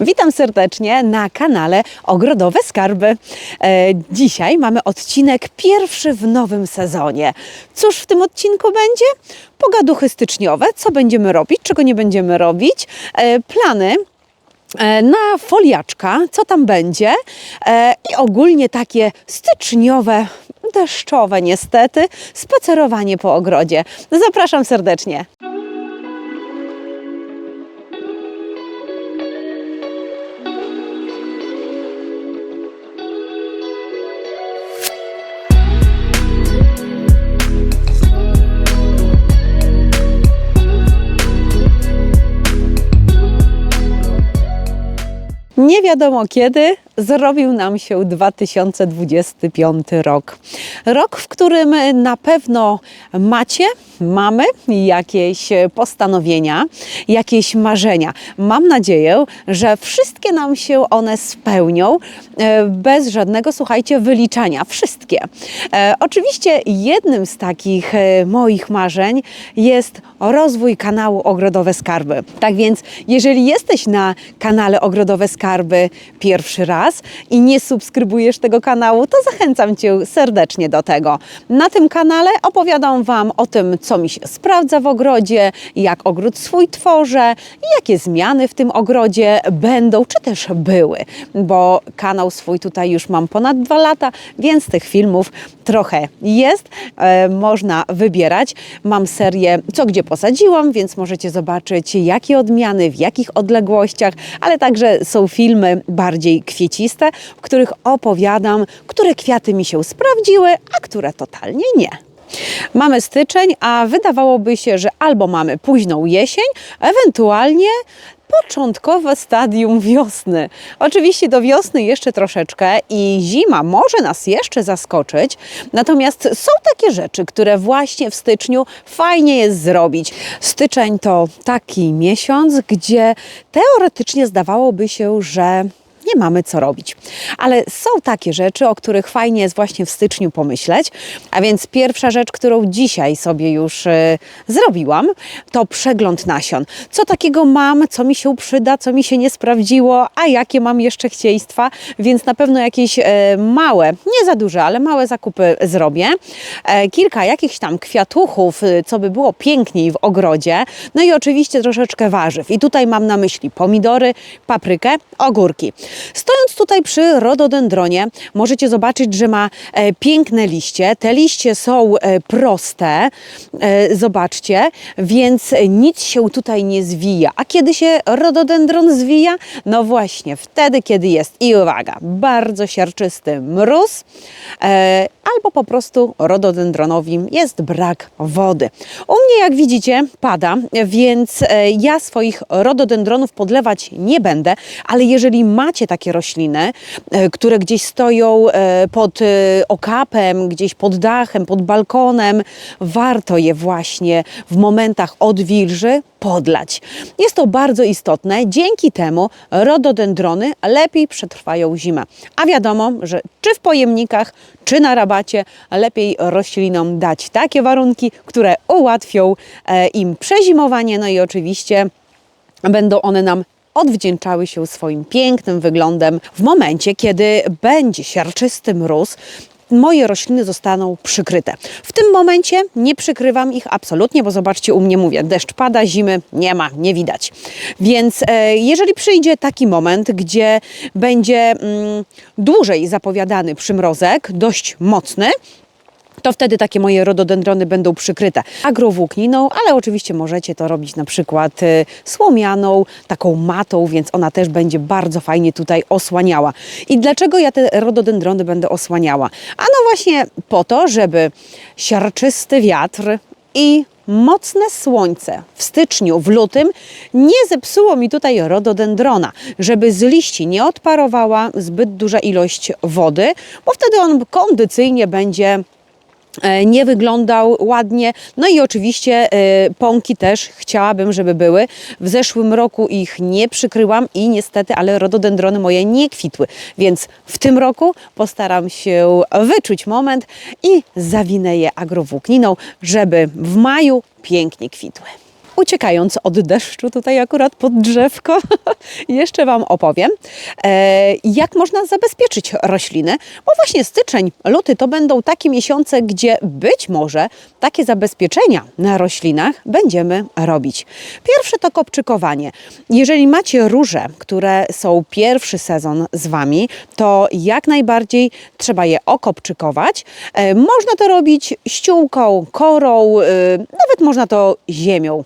Witam serdecznie na kanale Ogrodowe Skarby. E, dzisiaj mamy odcinek pierwszy w nowym sezonie. Cóż w tym odcinku będzie? Pogaduchy styczniowe, co będziemy robić, czego nie będziemy robić, e, plany e, na foliaczka, co tam będzie i ogólnie takie styczniowe, deszczowe niestety, spacerowanie po ogrodzie. Zapraszam serdecznie. Nie wiadomo kiedy zrobił nam się 2025 rok. Rok, w którym na pewno macie, mamy jakieś postanowienia, jakieś marzenia. Mam nadzieję, że wszystkie nam się one spełnią e, bez żadnego, słuchajcie, wyliczania. Wszystkie. E, Oczywiście jednym z takich e, moich marzeń jest rozwój kanału Ogrodowe Skarby. Tak więc, jeżeli jesteś na kanale Ogrodowe Skarby pierwszy raz i nie subskrybujesz tego kanału, to zachęcam Cię serdecznie do tego. Na tym kanale opowiadam Wam o tym, co mi się sprawdza w ogrodzie, jak ogród swój tworzę, jakie zmiany w tym ogrodzie będą, czy też były, bo kanał swój tutaj już mam ponad dwa lata, więc tych filmów trochę jest, e, można wybierać. Mam serię Co gdzie posadziłam, więc możecie zobaczyć jakie odmiany, w jakich odległościach, ale także są filmy bardziej kwieciste, w których opowiadam, które kwiaty mi się sprawdziły, a które totalnie nie. Mamy styczeń, a wydawałoby się, że albo mamy późną jesień, ewentualnie początkowe stadium wiosny. Oczywiście do wiosny jeszcze troszeczkę i zima może nas jeszcze zaskoczyć, natomiast są takie rzeczy, które właśnie w styczniu fajnie jest zrobić. Styczeń to taki miesiąc, gdzie teoretycznie zdawałoby się, że nie mamy co robić. Ale są takie rzeczy, o których fajnie jest właśnie w styczniu pomyśleć. A więc pierwsza rzecz, którą dzisiaj sobie już e, zrobiłam, to przegląd nasion. Co takiego mam, co mi się przyda, co mi się nie sprawdziło, a jakie mam jeszcze chcieństwa, więc na pewno jakieś e, małe, nie za duże, ale małe zakupy zrobię. E, kilka jakichś tam kwiatuchów, e, co by było piękniej w ogrodzie. No i oczywiście troszeczkę warzyw. I tutaj mam na myśli pomidory, paprykę, ogórki. Stojąc tutaj przy rododendronie, możecie zobaczyć, że ma e, piękne liście. Te liście są e, proste, e, zobaczcie, więc nic się tutaj nie zwija. A kiedy się rododendron zwija? No właśnie, wtedy, kiedy jest, i uwaga, bardzo siarczysty mróz, albo po prostu rododendronowi jest brak wody. U mnie, jak widzicie, pada, więc ja swoich rododendronów podlewać nie będę, ale jeżeli macie takie rośliny, e, które gdzieś stoją e, pod e, okapem, gdzieś pod dachem, pod balkonem, warto je właśnie w momentach odwilży podlać. Jest to bardzo istotne. Dzięki temu rododendrony lepiej przetrwają zimę. A wiadomo, że czy w pojemnikach, czy na rabacie lepiej roślinom dać takie warunki, które ułatwią im przezimowanie, no i oczywiście będą one nam odwdzięczały się swoim pięknym wyglądem w momencie, kiedy będzie siarczysty mróz. Moje rośliny zostaną przykryte. W tym momencie nie przykrywam ich absolutnie, bo zobaczcie, u mnie mówię, deszcz pada, zimy nie ma, nie widać. Więc e, jeżeli przyjdzie taki moment, gdzie będzie mm, dłużej zapowiadany przymrozek, dość mocny, to wtedy takie moje rododendrony będą przykryte agrowłókniną, ale oczywiście możecie to robić na przykład y, słomianą, taką matą, więc ona też będzie bardzo fajnie tutaj osłaniała. I dlaczego ja te rododendrony będę osłaniała? A no właśnie po to, żeby siarczysty wiatr i mocne słońce w styczniu, w lutym nie zepsuło mi tutaj rododendrona, żeby z liści nie odparowała zbyt duża ilość wody, bo wtedy on kondycyjnie będzie nie wyglądał ładnie. No i oczywiście e, pąki też chciałabym, żeby były. W zeszłym roku ich nie przykryłam i niestety, ale rododendrony moje nie kwitły. Więc w tym roku postaram się wyczuć moment i zawinę je agrowłókniną, żeby w maju pięknie kwitły. Uciekając od deszczu tutaj akurat pod drzewko, jeszcze Wam opowiem, e, jak można zabezpieczyć rośliny, bo właśnie styczeń, luty to będą takie miesiące, gdzie być może takie zabezpieczenia na roślinach będziemy robić. Pierwsze to kopczykowanie. Jeżeli macie róże, które są pierwszy sezon z Wami, to jak najbardziej trzeba je okopczykować. E, Można to robić ściółką, korą, e, nawet można to ziemią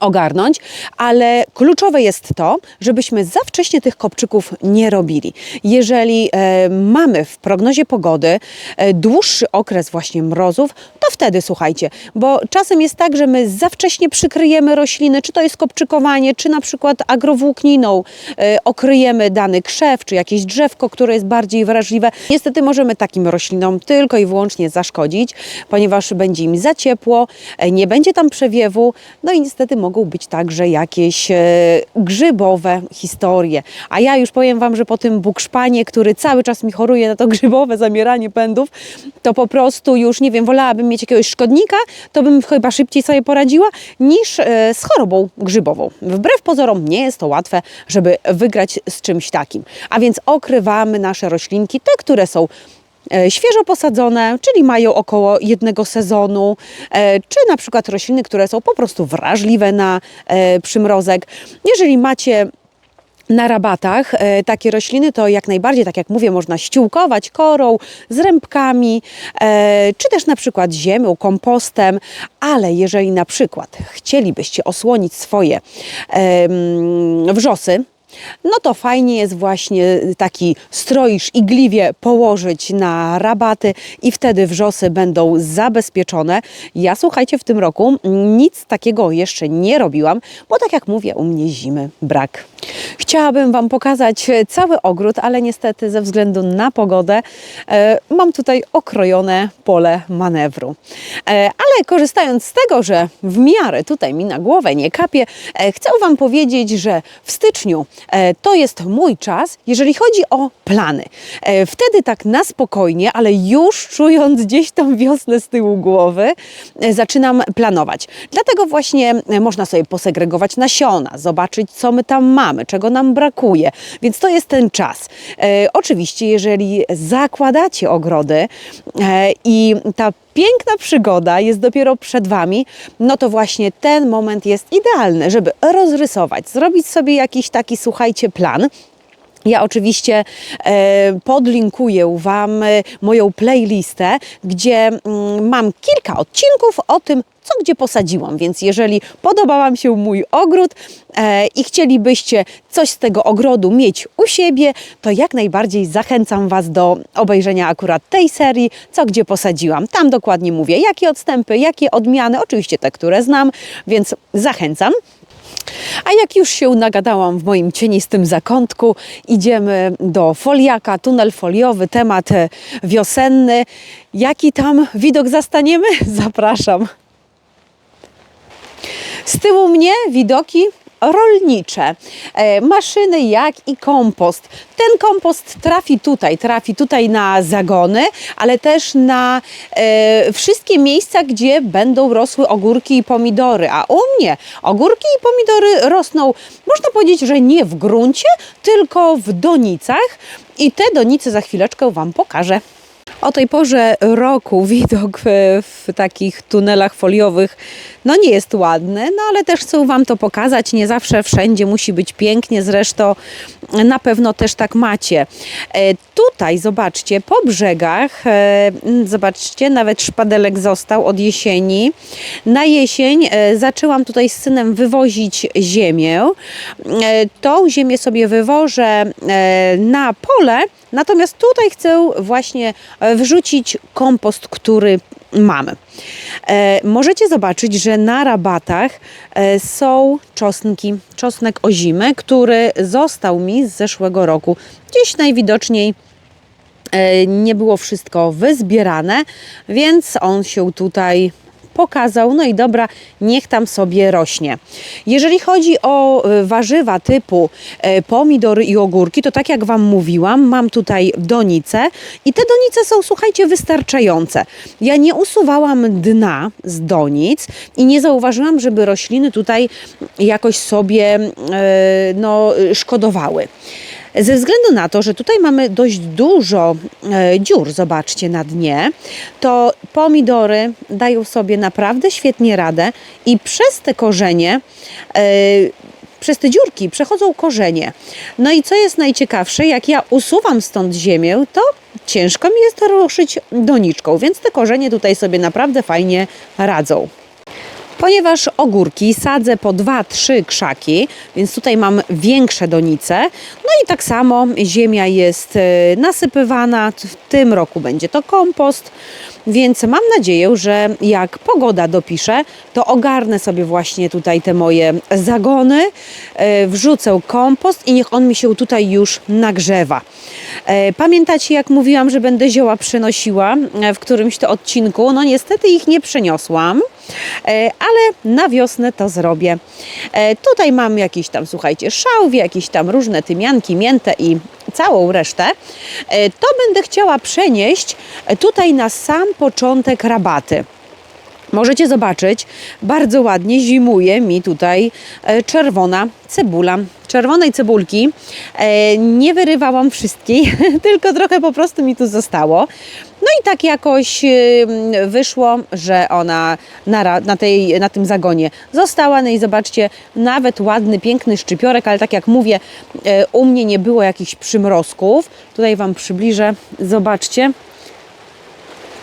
ogarnąć, ale kluczowe jest to, żebyśmy za wcześnie tych kopczyków nie robili. Jeżeli e, mamy w prognozie pogody e, dłuższy okres właśnie mrozów, to wtedy słuchajcie, bo czasem jest tak, że my za wcześnie przykryjemy rośliny, czy to jest kopczykowanie, czy na przykład agrowłókniną e, okryjemy dany krzew, czy jakieś drzewko, które jest bardziej wrażliwe. Niestety możemy takim roślinom tylko i wyłącznie zaszkodzić, ponieważ będzie im za ciepło, e, nie będzie tam przewiewu, no i niestety mogą być także jakieś e, grzybowe historie. A ja już powiem Wam, że po tym bukszpanie, który cały czas mi choruje na to grzybowe zamieranie pędów, to po prostu już, nie wiem, wolałabym mieć jakiegoś szkodnika, to bym chyba szybciej sobie poradziła, niż e, z chorobą grzybową. Wbrew pozorom nie jest to łatwe, żeby wygrać z czymś takim. A więc okrywamy nasze roślinki, te, które są świeżo posadzone, czyli mają około jednego sezonu, e, czy na przykład rośliny, które są po prostu wrażliwe na e, przymrozek. Jeżeli macie na rabatach e, takie rośliny to jak najbardziej, tak jak mówię, można ściółkować korą, z rębkami, e, czy też na przykład ziemią, kompostem, ale jeżeli na przykład chcielibyście osłonić swoje wrzosy, no to fajnie jest właśnie taki stroisz igliwie położyć na rabaty i wtedy wrzosy będą zabezpieczone. Ja słuchajcie, w tym roku nic takiego jeszcze nie robiłam, bo tak jak mówię, u mnie zimy brak. Chciałabym Wam pokazać cały ogród, ale niestety ze względu na pogodę e, mam tutaj okrojone pole manewru. E, ale korzystając z tego, że w miarę tutaj mi na głowę nie kapie, e, chcę Wam powiedzieć, że w styczniu to jest mój czas, jeżeli chodzi o plany. E, wtedy tak na spokojnie, ale już czując gdzieś tą wiosnę z tyłu głowy, e, zaczynam planować. Dlatego właśnie e, można sobie posegregować nasiona, zobaczyć co my tam mamy, czego nam brakuje. Więc to jest ten czas. E, oczywiście, jeżeli zakładacie ogrody e, i ta piękna przygoda jest dopiero przed Wami, no to właśnie ten moment jest idealny, żeby rozrysować, zrobić sobie jakiś taki, słuchajcie, plan. Ja oczywiście e, podlinkuję Wam e, moją playlistę, gdzie mm, mam kilka odcinków o tym, co gdzie posadziłam. Więc jeżeli podoba Wam się mój ogród e, i chcielibyście coś z tego ogrodu mieć u siebie, to jak najbardziej zachęcam Was do obejrzenia akurat tej serii, co gdzie posadziłam. Tam dokładnie mówię, jakie odstępy, jakie odmiany, oczywiście te, które znam, więc zachęcam. A jak już się nagadałam w moim cienistym zakątku, idziemy do foliaka, tunel foliowy, temat e, wiosenny. Jaki tam widok zastaniemy? Zapraszam. Z tyłu mnie widoki rolnicze, e, maszyny jak i kompost. Ten kompost trafi tutaj, trafi tutaj na zagony, ale też na e, wszystkie miejsca, gdzie będą rosły ogórki i pomidory. A u mnie ogórki i pomidory rosną, można powiedzieć, że nie w gruncie, tylko w donicach. I te donice za chwileczkę Wam pokażę. O tej porze roku widok w, takich tunelach foliowych no nie jest ładny, no ale też chcę Wam to pokazać. Nie zawsze wszędzie musi być pięknie, zresztą na pewno też tak macie. E, tutaj zobaczcie, po brzegach, e, zobaczcie, nawet szpadelek został od jesieni. Na jesień e, zaczęłam tutaj z synem wywozić ziemię. Tą ziemię sobie wywożę na pole, natomiast tutaj chcę właśnie wrzucić kompost, który mamy. E, możecie zobaczyć, że na rabatach e, są czosnki, czosnek ozimy, który został mi z zeszłego roku. Gdzieś najwidoczniej e, nie było wszystko wyzbierane, więc on się tutaj pokazał, no i dobra, niech tam sobie rośnie. Jeżeli chodzi o e, warzywa typu e, pomidory i ogórki, to tak jak Wam mówiłam, mam tutaj donice i te donice są, słuchajcie, wystarczające. Ja nie usuwałam dna z donic i nie zauważyłam, żeby rośliny tutaj jakoś sobie e, no, szkodowały. Ze względu na to, że tutaj mamy dość dużo e, dziur, zobaczcie na dnie, to pomidory dają sobie naprawdę świetnie radę i przez te korzenie e, przez te dziurki przechodzą korzenie. No i co jest najciekawsze, jak ja usuwam stąd ziemię, to ciężko mi jest ruszyć doniczką, więc te korzenie tutaj sobie naprawdę fajnie radzą. Ponieważ ogórki sadzę po 2-3 krzaki, więc tutaj mam większe donice. No i tak samo ziemia jest e, nasypywana. W tym roku będzie to kompost. Więc mam nadzieję, że jak pogoda dopisze, to ogarnę sobie właśnie tutaj te moje zagony, e, wrzucę kompost i niech on mi się tutaj już nagrzewa. E, Pamiętacie, jak mówiłam, że będę zioła przenosiła e, w którymś to odcinku? No niestety ich nie przeniosłam. Ale na wiosnę to zrobię. Tutaj mam jakieś tam, słuchajcie, szałwie, jakieś tam różne tymianki, miętę i całą resztę. E, To będę chciała przenieść tutaj na sam początek rabaty. Możecie zobaczyć, bardzo ładnie zimuje mi tutaj e, czerwona cebula. Czerwonej cebulki e, nie wyrywałam wszystkiej, tylko trochę po prostu mi tu zostało. No i tak jakoś e, wyszło, że ona na, na, tej, na tym zagonie została. No i zobaczcie, nawet ładny, piękny szczypiorek, ale tak jak mówię, u mnie nie było jakichś przymrozków. Tutaj Wam przybliżę, zobaczcie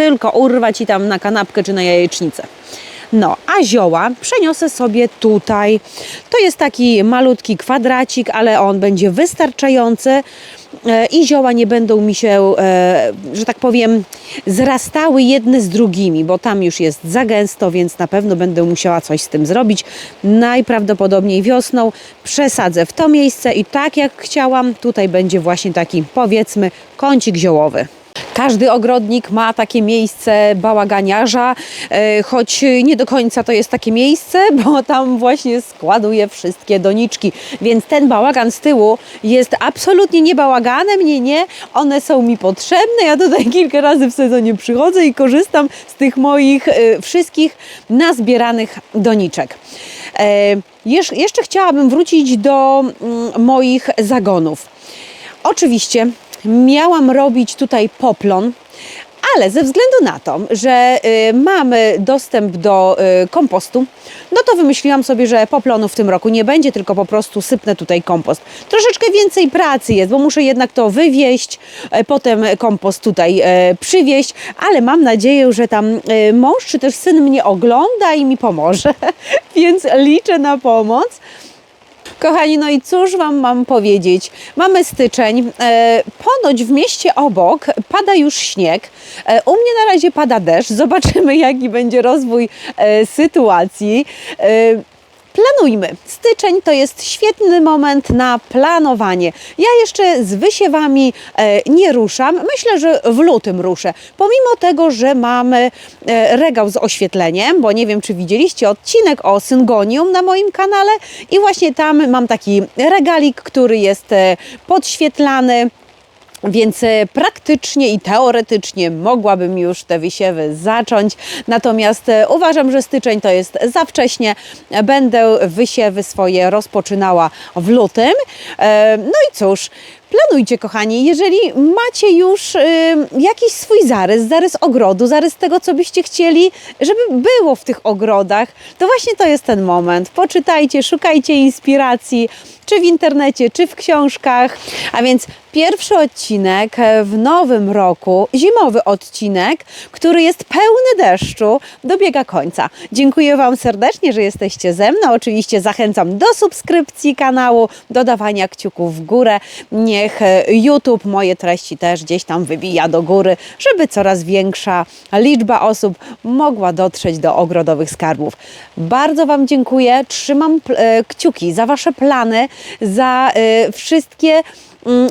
tylko urwać i tam na kanapkę czy na jajecznicę. No, a zioła przeniosę sobie tutaj. To jest taki malutki kwadracik, ale on będzie wystarczający e, i zioła nie będą mi się, e, że tak powiem, zrastały jedne z drugimi, bo tam już jest za gęsto, więc na pewno będę musiała coś z tym zrobić. Najprawdopodobniej wiosną przesadzę w to miejsce i tak jak chciałam, tutaj będzie właśnie taki powiedzmy kącik ziołowy. Każdy ogrodnik ma takie miejsce bałaganiarza, e, choć nie do końca to jest takie miejsce, bo tam właśnie składuje wszystkie doniczki. Więc ten bałagan z tyłu jest absolutnie nie bałaganem, nie, nie. One są mi potrzebne. Ja tutaj kilka razy w sezonie przychodzę i korzystam z tych moich e, wszystkich nazbieranych doniczek. E, jesz- Jeszcze chciałabym wrócić do mm, moich zagonów. Oczywiście miałam robić tutaj poplon, ale ze względu na to, że y, mamy dostęp do y, kompostu, no to wymyśliłam sobie, że poplonu w tym roku nie będzie, tylko po prostu sypnę tutaj kompost. Troszeczkę więcej pracy jest, bo muszę jednak to wywieźć, e, potem kompost tutaj e, przywieźć, ale mam nadzieję, że tam e, mąż czy też syn mnie ogląda i mi pomoże, więc liczę na pomoc. Kochani, no i cóż Wam mam powiedzieć? Mamy styczeń. E, ponoć w mieście obok pada już śnieg. E, u mnie na razie pada deszcz. Zobaczymy, jaki będzie rozwój e, sytuacji. E, Planujmy. Styczeń to jest świetny moment na planowanie. Ja jeszcze z wysiewami e, nie ruszam. Myślę, że w lutym ruszę. Pomimo tego, że mamy e, regał z oświetleniem, bo nie wiem, czy widzieliście odcinek o syngonium na moim kanale i właśnie tam mam taki regalik, który jest e, podświetlany. Więc e, praktycznie i teoretycznie mogłabym już te wysiewy zacząć. Natomiast e, uważam, że styczeń to jest za wcześnie. Będę wysiewy swoje rozpoczynała w lutym. E, No i cóż, planujcie, kochani. Jeżeli macie już y, jakiś swój zarys, zarys ogrodu, zarys tego, co byście chcieli, żeby było w tych ogrodach, to właśnie to jest ten moment. Poczytajcie, szukajcie inspiracji, czy w internecie, czy w książkach. A więc pierwszy odcinek w nowym roku, zimowy odcinek, który jest pełny deszczu, dobiega końca. Dziękuję Wam serdecznie, że jesteście ze mną. Oczywiście zachęcam do subskrypcji kanału, do dawania kciuków w górę. Niech e, YouTube moje treści też gdzieś tam wybija do góry, żeby coraz większa liczba osób mogła dotrzeć do ogrodowych skarbów. Bardzo Wam dziękuję. Trzymam e, kciuki za Wasze plany, za e, wszystkie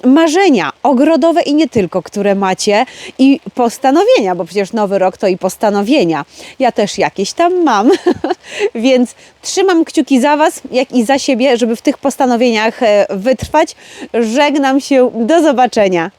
marzenia ogrodowe i nie tylko, które macie i postanowienia, bo przecież nowy rok to i postanowienia. Ja też jakieś tam mam, więc trzymam kciuki za Was, jak i za siebie, żeby w tych postanowieniach e, wytrwać. Żegnam się, do zobaczenia.